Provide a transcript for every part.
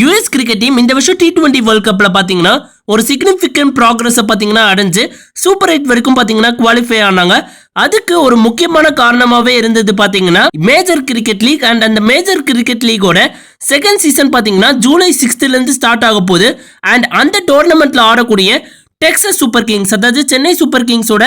US cricket team இந்த வருஷம் D twenty world கப்பில் பார்த்தீங்கன்னா ஒரு சிக்னிஃபிகண்ட் ப்ராக்ரஸை பார்த்தீங்கன்னா அடைஞ்சு சூப்பர் எயிட் வரைக்கும் பார்த்தீங்கன்னா குவாலிஃபை ஆனாங்க. அதுக்கு ஒரு முக்கியமான காரணமாகவே இருந்தது பார்த்தீங்கன்னா மேஜர் கிரிக்கெட் லீக் அண்ட் அந்த மேஜர் கிரிக்கெட் லீகோட செகண்ட் சீசன் பார்த்தீங்கன்னா ஜூலை சிக்ஸ்த்துலேருந்து ஸ்டார்ட் ஆக போகுது. அண்ட் அந்த டோர்னமெண்ட்டில் ஆடக்கூடிய டெக்ஸஸ் சூப்பர் கிங்ஸ் அதாவது சென்னை சூப்பர் கிங்ஸோட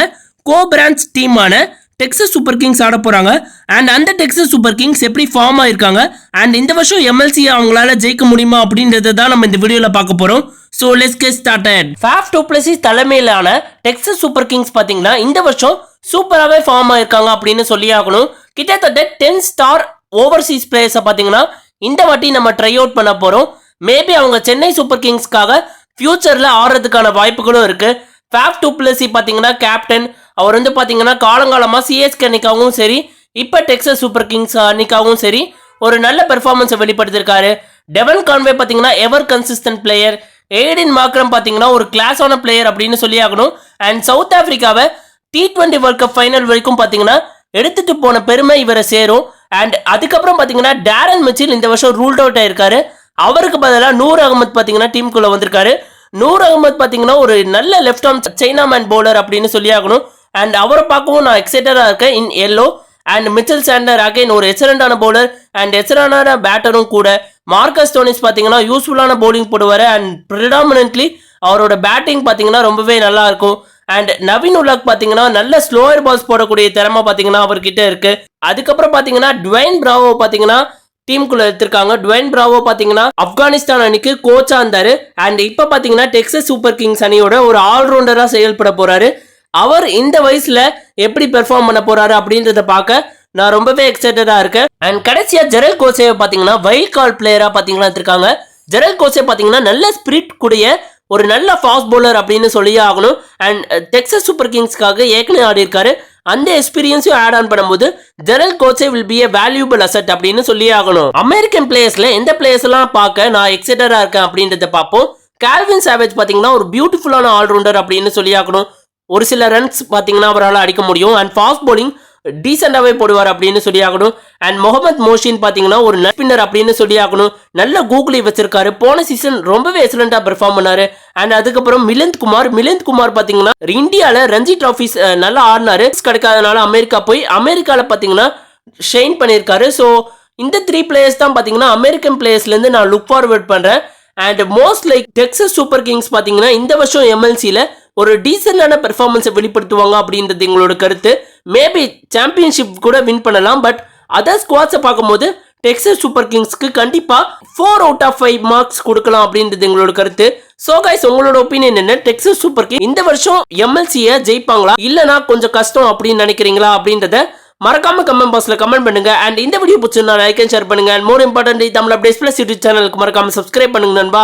கோ பிரான்ச் டீமான டெக்ஸஸ் சூப்பர் கிங்ஸ் ஆட போகிறாங்க அண்ட் அந்த டெக்ஸஸ் சூப்பர் கிங்ஸ் எப்படி ஃபார்ம் ஆயிருக்காங்க? அண்ட் இந்த வருஷம் எம்எல்சி அவங்களால ஜெயிக்க முடியுமா அப்படின்றத தான் நம்ம இந்த வீடியோவில் பார்க்க போகிறோம் so let's get started Faf du Plessis தலைமையிலான டெக்ஸஸ் சூப்பர் கிங்ஸ் பார்த்தீங்கன்னா இந்த வருஷம் சூப்பராகவே ஃபார்ம் ஆயிருக்காங்க அப்படின்னு சொல்லி ஆகணும். கிட்டத்தட்ட டென் ஸ்டார் ஓவர்சீஸ் பிளேயர்ஸை பார்த்தீங்கன்னா இந்த வாட்டி நம்ம ட்ரை அவுட் பண்ண போகிறோம் மேபி அவங்க சென்னை சூப்பர் கிங்ஸ்க்காக ஃபியூச்சரில் ஆடுறதுக்கான வாய்ப்புகளும் இருக்குது ஃபேஃப் டூ பிளஸி பார்த்தீங்கன்னா கேப்டன் அவர் வந்து பார்த்தீங்கன்னா காலங்காலமாக சிஎஸ்கே அன்னைக்காகவும் சரி இப்போ டெக்ஸஸ் சூப்பர் கிங்ஸ் அன்னைக்காகவும் சரி ஒரு நல்ல பெர்ஃபார்மன்ஸை வெளிப்படுத்திருக்காரு. டெவன் கான்வே பார்த்தீங்கன்னா ever consistent player Aiden Markram பார்த்தீங்கன்னா ஒரு கிளாஸான பிளேயர் அப்படின்னு சொல்லி ஆகணும். And south ஆஃப்ரிக்காவை T twenty world cup final வரைக்கும் பார்த்தீங்கன்னா எடுத்துட்டு போன பெருமை இவரை சேரும். அண்ட் அதுக்கப்புறம் பார்த்தீங்கன்னா டேரன் மிச்சில் இந்த வருஷம் ரூல்ட் அவுட் ஆயிருக்காரு. அவருக்கு பதிலாக நூர் அகமத் பார்த்தீங்கன்னா டீமுக்குள்ளே வந்திருக்காரு. நூர் அகமத் பார்த்தீங்கன்னா ஒரு நல்ல left arm china man bowler அப்படின்னு சொல்லி ஆகணும். அண்ட் அவரை பார்க்கவும் நான் எக்ஸைட்டடாக இருக்கேன் in yellow and Mitchell Santner again ஒரு எக்ஸலண்டான பவுலர் அண்ட் எக்ஸலண்டான பேட்டரும் கூட. மார்க்கஸ் டோனிஸ் பார்த்தீங்கன்னா யூஸ்ஃபுல்லான bowling போடுவார். அண்ட் ப்ரிடாமினன்ட்லி அவரோட பேட்டிங் பார்த்தீங்கன்னா ரொம்பவே நல்லா இருக்கும். அண்ட் நவீன் உலக் பார்த்தீங்கன்னா நல்ல ஸ்லோயர் பால்ஸ் போடக்கூடிய திறமை பார்த்தீங்கன்னா அவர்கிட்ட இருக்கு. அதுக்கப்புறம் பார்த்தீங்கன்னா டுவைன் பிராவோ பார்த்தீங்கன்னா டீமுக்குள்ள எடுத்திருக்காங்க. டுவைன் பிராவோ பார்த்தீங்கன்னா ஆப்கானிஸ்தான் அணிக்கு கோச்சா இருந்தாரு. அண்ட் இப்போ பார்த்தீங்கன்னா டெக்ஸஸ் சூப்பர் கிங்ஸ் அணியோட ஒரு ஆல்ரவுண்டராக செயல்பட போறாரு. அவர் இந்த வயசுல எப்படி பெர்ஃபார்ம் பண்ண போறாரு அப்படின்றத பார்க்க நான் ரொம்பவே எக்ஸைட்டடா இருக்கேன். அண்ட் கடைசியா ஜெரல் கோசே பாத்தீங்கன்னா வைல்ட் கால் பிளேயரா பாத்தீங்கன்னா இருக்காங்க ஜெரல் கோசே பாத்தீங்கன்னா நல்ல ஸ்பிரிட் கூடிய ஒரு நல்ல ஃபாஸ்ட் பவுலர் அப்படின்னு சொல்லியே ஆகணும். அண்ட் டெக்ஸஸ் சூப்பர் கிங்ஸ்க்காக ஏற்கனவே ஆடி இருக்காரு அந்த எக்ஸ்பீரியன்ஸையும் ஆட் ஆன் பண்ணும்போது Gerald Coetzee will be a valuable asset அப்படின்னு சொல்லியே ஆகணும். அமெரிக்கன் பிளேயர்ஸ்ல எந்த பிளேயர்ஸ் எல்லாம் பார்க்க நான் எக்ஸைட்டடா இருக்கேன் அப்படின்றத பார்ப்போம். கால்வின் சாவேஜ் பாத்தீங்கன்னா ஒரு பியூட்டிஃபுல்லான ஆல்ரவுண்டர் அப்படின்னு சொல்லி ஆகணும். ஒரு சில ரன்ஸ் பார்த்தீங்கன்னா அவரால் அடிக்க முடியும். அண்ட் ஃபாஸ்ட் போலிங் டீசெண்டாகவே போடுவார் அப்படின்னு சொல்லி ஆகணும் அண்ட் முகமது மோஷின் பார்த்தீங்கன்னா ஒரு நட்பின்னர் அப்படின்னு சொல்லி ஆகணும் நல்ல கூகுளி வச்சிருக்காரு. போன சீசன் ரொம்பவே எக்ஸலண்டாக பெர்ஃபார்ம் பண்ணாரு. அண்ட் அதுக்கப்புறம் மிலிந்த் குமார் மிலிந்த் குமார் பார்த்தீங்கன்னா இந்தியாவில் ரஞ்சி ட்ராஃபிஸ் நல்லா ஆடினாரு. கிடைக்காதனால அமெரிக்கா போய் அமெரிக்காவில் பார்த்தீங்கன்னா ஷைன் பண்ணியிருக்காரு. ஸோ இந்த த்ரீ பிளேயர்ஸ் தான் பார்த்தீங்கன்னா அமெரிக்கன் பிளேயர்ஸ்லேருந்து நான் லுக் ஃபார்வர்ட் பண்ணுறேன் and most like Texas Super Kings பார்த்தீங்கன்னா இந்த வருஷம் எம்எல்சியில் ஒரு டீசெண்டான பெர்ஃபார்மன்ஸை வெளிப்படுத்துவாங்க அப்படின்றது எங்களோட கருத்து. மேபி சாம்பியன்ஷிப் கூட வின் பண்ணலாம் பட் அதர் ஸ்குவாட்ஸை பார்க்கும்போது டெக்ஸஸ் சூப்பர் கிங்ஸ்க்கு கண்டிப்பாக four out of five marks கொடுக்கலாம் அப்படின்றது எங்களோட கருத்து. ஸோ கைஸ் உங்களோட ஒப்பீனியன் என்ன? டெக்ஸஸ் சூப்பர் கிங் இந்த வருஷம் எம்எல்சியை ஜெயிப்பாங்களா? இல்லைனா கொஞ்சம் கஷ்டம் அப்படின்னு நினைக்கிறீங்களா அப்படின்றத மறக்காம கமெண்ட் பாக்ஸில் கமெண்ட் பண்ணுங்க. அண்ட் இந்த வீடியோ பிடிச்சிருந்தா லைக் அண்ட் ஷேர் பண்ணுங்க. And more important Tamil updates plus YouTube சேனலுக்கு மறக்காம சப்ஸ்கிரைப் பண்ணுங்க நண்பா.